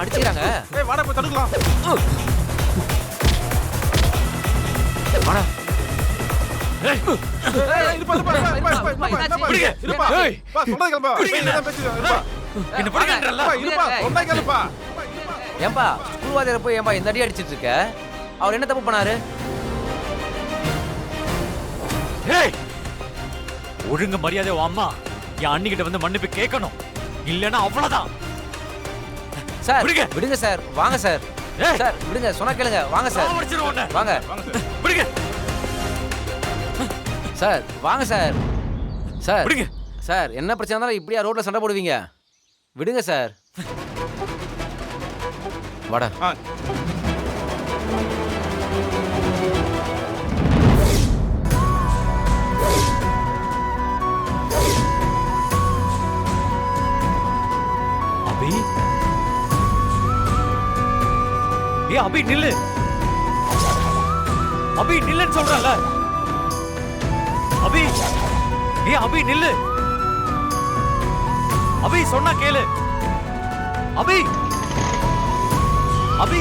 அடிச்சுக்கிறாங்க. வாடா போய் தடுக்கலாம். வாடா. ஏன்பா ஸ்கூல் வாத்தியார போய் ஏன்பா இந்த அடி அடிச்சிட்டு இருக்க? அவர் என்ன தப்பு பண்ணாரு? ஏய். ஒழுங்கு மரியாதை உன் அம்மா. என் அண்ணிக்கிட்ட வந்து மன்னிப்பு கேட்கணும். இல்லைன்னா அவ்வளவுதான். சார் விடுங்க. விடுங்க சார். வாங்க சார். சார் விடுங்க. சொன்னா கேளுங்க. வாங்க சார். வாங்க. வாங்க சார். வாங்க சார். சார் விடுங்க. சார் என்ன பிரச்சனை இருந்தாலும் இப்படியா ரோட்ல சண்டை போடுவீங்க? விடுங்க சார். வாடா. அபி? ஏ அபி நில்லு. அபி நில்லுன்னு சொல்றல அபி ஏ அபி நில்லு. அபி சொன்னா கேளு. அபி அபி.